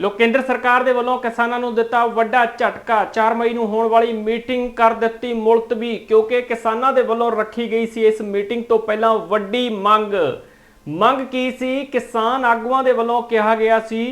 ਲੋ ਕੇਂਦਰ ਸਰਕਾਰ ਦੇ ਵੱਲੋਂ ਕਿਸਾਨਾਂ ਨੂੰ ਦਿੱਤਾ ਵੱਡਾ ਝਟਕਾ। 4 ਮਈ ਨੂੰ ਹੋਣ ਵਾਲੀ ਮੀਟਿੰਗ ਕਰ ਦਿੱਤੀ ਮੁਲਤਵੀ, ਕਿਉਂਕਿ ਕਿਸਾਨਾਂ ਦੇ ਵੱਲੋਂ ਰੱਖੀ ਗਈ ਸੀ ਇਸ ਮੀਟਿੰਗ ਤੋਂ ਪਹਿਲਾਂ ਵੱਡੀ ਮੰਗ। ਮੰਗ ਕੀ ਸੀ? ਕਿਸਾਨ ਆਗੂਆਂ ਦੇ ਵੱਲੋਂ ਕਿਹਾ ਗਿਆ ਸੀ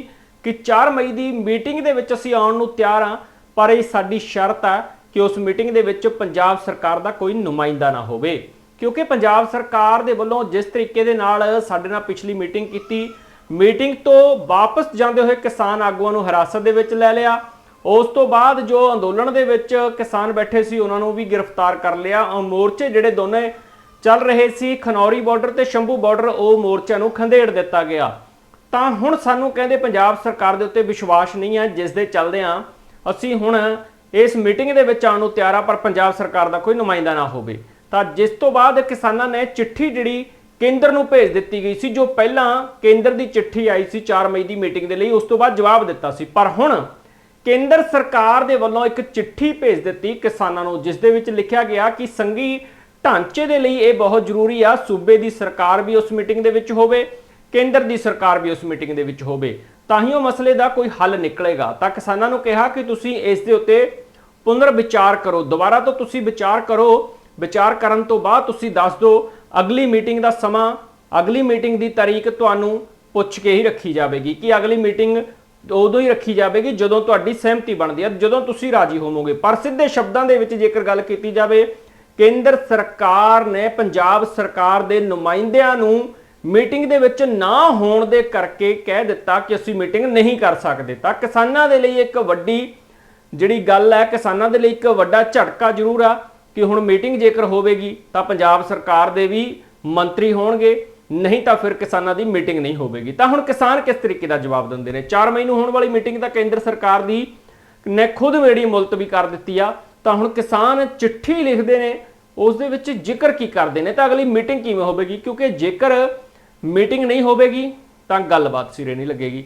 ਕਿ 4 ਮਈ ਦੀ ਮੀਟਿੰਗ ਦੇ ਵਿੱਚ ਅਸੀਂ ਆਉਣ ਨੂੰ ਤਿਆਰ ਹਾਂ, ਪਰ ਇਹ ਸਾਡੀ ਸ਼ਰਤ ਹੈ ਕਿ ਉਸ ਮੀਟਿੰਗ ਦੇ ਵਿੱਚ ਪੰਜਾਬ ਸਰਕਾਰ ਦਾ ਕੋਈ ਨੁਮਾਇੰਦਾ ਨਾ ਹੋਵੇ। ਕਿਉਂਕਿ ਪੰਜਾਬ ਸਰਕਾਰ ਦੇ ਵੱਲੋਂ ਜਿਸ ਤਰੀਕੇ ਦੇ ਨਾਲ ਸਾਡੇ ਨਾਲ ਪਿਛਲੀ ਮੀਟਿੰਗ ਕੀਤੀ ਮੀਟਿੰਗ ਤੋਂ ਵਾਪਸ ਜਾਂਦੇ ਹੋਏ ਕਿਸਾਨ ਆਗੂਆਂ ਨੂੰ ਹਿਰਾਸਤ ਦੇ ਵਿੱਚ ਲੈ ਲਿਆ। ਉਸ ਤੋਂ ਬਾਅਦ ਜੋ ਅੰਦੋਲਨ ਦੇ ਵਿੱਚ ਕਿਸਾਨ ਬੈਠੇ ਸੀ, ਉਹਨਾਂ ਨੂੰ ਵੀ ਗ੍ਰਿਫਤਾਰ ਕਰ ਲਿਆ। ਔਰ ਮੋਰਚੇ ਜਿਹੜੇ ਦੋਨੇ ਚੱਲ ਰਹੇ ਸੀ, ਖਨੌਰੀ ਬਾਰਡਰ ਤੇ ਸ਼ੰਭੂ ਬਾਰਡਰ, ਉਹ ਮੋਰਚਿਆਂ ਨੂੰ ਖੰਡੇੜ ਦਿੱਤਾ ਗਿਆ। ਤਾਂ ਹੁਣ ਸਾਨੂੰ ਕਹਿੰਦੇ ਪੰਜਾਬ ਸਰਕਾਰ ਦੇ ਉੱਤੇ ਵਿਸ਼ਵਾਸ ਨਹੀਂ ਹੈ, ਜਿਸ ਦੇ ਚੱਲਦੇ ਆ ਅਸੀਂ ਹੁਣ ਇਸ ਮੀਟਿੰਗ ਦੇ ਵਿੱਚ ਆਉਣ ਨੂੰ ਤਿਆਰ ਆ ਪਰ ਪੰਜਾਬ ਸਰਕਾਰ ਦਾ ਕੋਈ ਨੁਮਾਇੰਦਾ ਨਾ ਹੋਵੇ। ਤਾਂ ਜਿਸ ਤੋਂ ਬਾਅਦ ਕਿਸਾਨਾਂ ਨੇ ਚਿੱਠੀ ਜਿਹੜੀ ਕੇਂਦਰ ਨੂੰ ਭੇਜ ਦਿੱਤੀ ਗਈ ਸੀ, ਜੋ ਪਹਿਲਾਂ ਕੇਂਦਰ ਦੀ ਚਿੱਠੀ ਆਈ ਸੀ 4 ਮਈ ਦੀ ਮੀਟਿੰਗ ਦੇ ਲਈ, ਉਸ ਤੋਂ ਬਾਅਦ ਜਵਾਬ ਦਿੱਤਾ ਸੀ। ਪਰ ਹੁਣ ਕੇਂਦਰ ਸਰਕਾਰ ਦੇ ਵੱਲੋਂ ਇੱਕ ਚਿੱਠੀ ਭੇਜ ਦਿੱਤੀ ਕਿਸਾਨਾਂ ਨੂੰ, ਜਿਸ ਦੇ ਵਿੱਚ ਲਿਖਿਆ ਗਿਆ ਕਿ ਸੰਘੀ ਢਾਂਚੇ ਦੇ ਲਈ ਇਹ ਬਹੁਤ ਜ਼ਰੂਰੀ ਆ, ਸੂਬੇ ਦੀ ਸਰਕਾਰ ਵੀ ਉਸ ਮੀਟਿੰਗ ਦੇ ਵਿੱਚ ਹੋਵੇ, ਕੇਂਦਰ ਦੀ ਸਰਕਾਰ ਵੀ ਉਸ ਮੀਟਿੰਗ ਦੇ ਵਿੱਚ ਹੋਵੇ। ਤਾਂ ਹੀ ਉਹ ਮਸਲੇ ਦਾ ਕੋਈ ਹੱਲ ਨਿਕਲੇਗਾ। ਤਾਂ ਕਿਸਾਨਾਂ ਨੂੰ ਕਿਹਾ ਕਿ ਤੁਸੀਂ ਇਸ ਦੇ ਉੱਤੇ ਪੁਨਰ ਵਿਚਾਰ ਕਰੋ। ਦੁਬਾਰਾ ਤੋਂ ਤੁਸੀਂ ਵਿਚਾਰ ਕਰੋ। ਵਿਚਾਰ ਕਰਨ ਤੋਂ ਬਾਅਦ ਤੁਸੀਂ ਦੱਸ ਦਿਓ ਅਗਲੀ ਮੀਟਿੰਗ ਦਾ ਸਮਾਂ, ਅਗਲੀ ਮੀਟਿੰਗ ਦੀ ਤਾਰੀਖ ਤੁਹਾਨੂੰ ਪੁੱਛ ਕੇ ਹੀ ਰੱਖੀ ਜਾਵੇਗੀ ਕਿ ਅਗਲੀ ਮੀਟਿੰਗ ਉਦੋਂ ਹੀ ਰੱਖੀ ਜਾਵੇਗੀ ਜਦੋਂ ਤੁਹਾਡੀ ਸਹਿਮਤੀ ਬਣਦੀ ਹੈ, ਜਦੋਂ ਤੁਸੀਂ ਰਾਜੀ ਹੋਵੋਗੇ। ਪਰ ਸਿੱਧੇ ਸ਼ਬਦਾਂ ਦੇ ਵਿੱਚ ਜੇਕਰ ਗੱਲ ਕੀਤੀ ਜਾਵੇ, ਕੇਂਦਰ ਸਰਕਾਰ ਨੇ ਪੰਜਾਬ ਸਰਕਾਰ ਦੇ ਨੁਮਾਇੰਦਿਆਂ ਨੂੰ ਮੀਟਿੰਗ ਦੇ ਵਿੱਚ ਨਾ ਹੋਣ ਦੇ ਕਰਕੇ ਕਹਿ ਦਿੱਤਾ ਕਿ ਅਸੀਂ ਮੀਟਿੰਗ ਨਹੀਂ ਕਰ ਸਕਦੇ। ਤਾਂ ਕਿਸਾਨਾਂ ਦੇ ਲਈ ਇੱਕ ਵੱਡੀ ਜਿਹੜੀ ਗੱਲ ਹੈ, ਕਿਸਾਨਾਂ ਦੇ ਲਈ ਇੱਕ ਵੱਡਾ ਝਟਕਾ ਜ਼ਰੂਰ ਆ। ਕਿ ਹੁਣ ਮੀਟਿੰਗ ਜੇਕਰ ਹੋਵੇਗੀ ਤਾਂ ਪੰਜਾਬ ਸਰਕਾਰ ਦੇ ਵੀ ਮੰਤਰੀ ਹੋਣਗੇ, ਨਹੀਂ ਤਾਂ ਫਿਰ ਕਿਸਾਨਾਂ ਦੀ ਮੀਟਿੰਗ ਨਹੀਂ ਹੋਵੇਗੀ। ਤਾਂ ਹੁਣ ਕਿਸਾਨ ਕਿਸ ਤਰੀਕੇ ਦਾ ਜਵਾਬ ਦਿੰਦੇ ਨੇ? 4 ਮਈ ਨੂੰ ਹੋਣ ਵਾਲੀ ਮੀਟਿੰਗ ਤਾਂ ਕੇਂਦਰ ਸਰਕਾਰ ਦੀ ਨੇ ਖੁਦ ਮੇਰੀ ਮੁਲਤਵੀ ਕਰ ਦਿੱਤੀ ਆ। ਤਾਂ ਹੁਣ ਕਿਸਾਨ ਚਿੱਠੀ ਲਿਖਦੇ ਨੇ, ਉਸ ਦੇ ਵਿੱਚ ਜ਼ਿਕਰ ਕੀ ਕਰਦੇ ਨੇ? ਤਾਂ ਅਗਲੀ ਮੀਟਿੰਗ ਕਿਵੇਂ ਹੋਵੇਗੀ? ਕਿਉਂਕਿ ਜੇਕਰ ਮੀਟਿੰਗ ਨਹੀਂ ਹੋਵੇਗੀ, ਤਾਂ ਗੱਲਬਾਤ ਸਿਰੇ ਨਹੀਂ ਲੱਗੇਗੀ।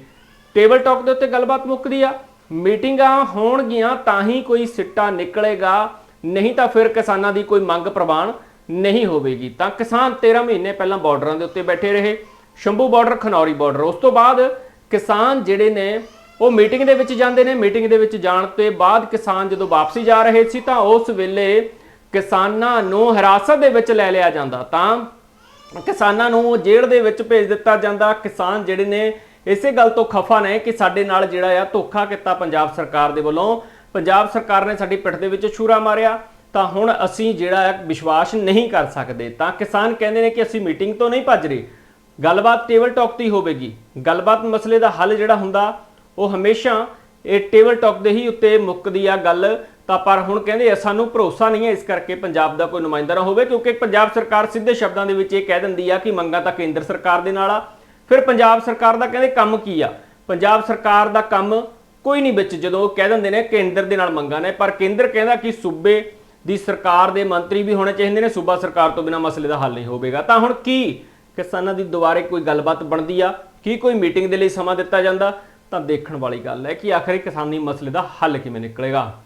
ਟੇਬਲ ਟਾਕ ਦੇ ਉੱਤੇ ਗੱਲਬਾਤ ਮੁੱਕਦੀ ਆ। ਮੀਟਿੰਗਾਂ ਹੋਣਗੀਆਂ ਤਾਂ ਹੀ ਕੋਈ ਸਿੱਟਾ ਨਿਕਲੇਗਾ। ਨਹੀਂ ਤਾਂ ਫਿਰ ਕਿਸਾਨਾਂ ਦੀ ਕੋਈ ਮੰਗ ਪ੍ਰਵਾਨ ਨਹੀਂ ਹੋਵੇਗੀ। ਤਾਂ ਕਿਸਾਨ 13 ਮਹੀਨੇ ਪਹਿਲਾਂ ਬਾਰਡਰਾਂ ਦੇ ਉੱਤੇ ਬੈਠੇ ਰਹੇ। Shambhu border, Khanauri border. ਉਸ ਤੋਂ ਬਾਅਦ ਕਿਸਾਨ ਜਿਹੜੇ ਨੇ, ਉਹ ਮੀਟਿੰਗ ਦੇ ਵਿੱਚ ਜਾਂਦੇ ਨੇ। ਮੀਟਿੰਗ ਦੇ ਵਿੱਚ ਜਾਣ ਤੋਂ ਬਾਅਦ ਕਿਸਾਨ ਜਦੋਂ ਵਾਪਸੀ ਜਾ ਰਹੇ ਸੀ ਤਾਂ ਉਸ ਵੇਲੇ ਕਿਸਾਨਾਂ ਨੂੰ ਹਿਰਾਸਤ ਦੇ ਵਿੱਚ ਲੈ ਲਿਆ ਜਾਂਦਾ। ਤਾਂ ਕਿਸਾਨਾਂ ਨੂੰ ਜੇਲ੍ਹ ਦੇ ਵਿੱਚ ਭੇਜ ਦਿੱਤਾ ਜਾਂਦਾ। ਕਿਸਾਨ ਜਿਹੜੇ ਨੇ, ਇਸੇ ਗੱਲ ਤੋਂ ਖਫਾ ਨੇ ਕਿ ਸਾਡੇ ਨਾਲ ਜਿਹੜਾ ਆ ਧੋਖਾ ਕੀਤਾ ਪੰਜਾਬ ਸਰਕਾਰ ਦੇ ਵੱਲੋਂ ਪੰਜਾਬ ਸਰਕਾਰ ਨੇ ਸਾਡੀ ਪਿੱਠ ਦੇ ਵਿੱਚ ਛੁਰਾ ਮਾਰਿਆ, ਤਾਂ ਹੁਣ ਅਸੀਂ ਜਿਹੜਾ ਹੈ ਵਿਸ਼ਵਾਸ ਨਹੀਂ ਕਰ ਸਕਦੇ। ਤਾਂ ਕਿਸਾਨ ਕਹਿੰਦੇ ਨੇ ਕਿ ਅਸੀਂ ਮੀਟਿੰਗ ਤੋਂ ਨਹੀਂ ਭੱਜ ਰਹੇ। ਗੱਲਬਾਤ ਟੇਬਲ ਟਾਕ ਤੇ ਹੀ ਹੋਵੇਗੀ। ਗੱਲਬਾਤ ਮਸਲੇ ਦਾ ਹੱਲ ਜਿਹੜਾ ਹੁੰਦਾ, ਉਹ ਹਮੇਸ਼ਾ ਇਹ ਟੇਬਲ ਟਾਕ ਦੇ ਹੀ ਉੱਤੇ ਮੁੱਕਦੀ ਆ ਗੱਲ। ਤਾਂ ਪਰ ਹੁਣ ਕਹਿੰਦੇ ਸਾਨੂੰ ਭਰੋਸਾ ਨਹੀਂ ਹੈ ਇਸ ਕਰਕੇ ਪੰਜਾਬ ਦਾ ਕੋਈ ਨੁਮਾਇੰਦਾ ਨਾ ਹੋਵੇ, ਕਿਉਂਕਿ ਪੰਜਾਬ ਸਰਕਾਰ ਸਿੱਧੇ ਸ਼ਬਦਾਂ ਦੇ ਵਿੱਚ ਇਹ ਕਹਿ ਦਿੰਦੀ ਆ ਕਿ ਮੰਗਾਂ ਤਾਂ ਕੇਂਦਰ ਸਰਕਾਰ ਦੇ ਨਾਲ ਆ। ਫਿਰ ਪੰਜਾਬ ਸਰਕਾਰ ਦਾ ਕਹਿੰਦੇ ਕੰਮ ਕੀ ਆ? ਪੰਜਾਬ ਸਰਕਾਰ ਦਾ ਕੰਮ ਕੋਈ ਨਹੀਂ ਵਿੱਚ, ਜਦੋਂ ਕਹਿ ਦਿੰਦੇ ਨੇ ਕੇਂਦਰ ਦੇ ਨਾਲ ਮੰਗਾਂ ਨੇ, ਪਰ ਕੇਂਦਰ ਕਹਿੰਦਾ ਕਿ ਸੂਬੇ ਦੀ ਸਰਕਾਰ ਦੇ ਮੰਤਰੀ ਵੀ ਹੋਣੇ ਚਾਹੀਦੇ ਨੇ, ਸੂਬਾ ਸਰਕਾਰ ਤੋਂ ਬਿਨਾਂ ਮਸਲੇ ਦਾ ਹੱਲ ਨਹੀਂ ਹੋਵੇਗਾ। ਤਾਂ ਹੁਣ ਕੀ ਕਿਸਾਨਾਂ ਦੀ ਦੁਬਾਰੇ ਕੋਈ ਗੱਲਬਾਤ ਬਣਦੀ ਆ? ਕੀ ਕੋਈ ਮੀਟਿੰਗ ਦੇ ਲਈ ਸਮਾਂ ਦਿੱਤਾ ਜਾਂਦਾ? ਤਾਂ ਦੇਖਣ ਵਾਲੀ ਗੱਲ ਹੈ ਕਿ ਆਖਰ ਕਿਸਾਨੀ ਮਸਲੇ ਦਾ ਹੱਲ ਕਿਵੇਂ ਨਿਕਲੇਗਾ?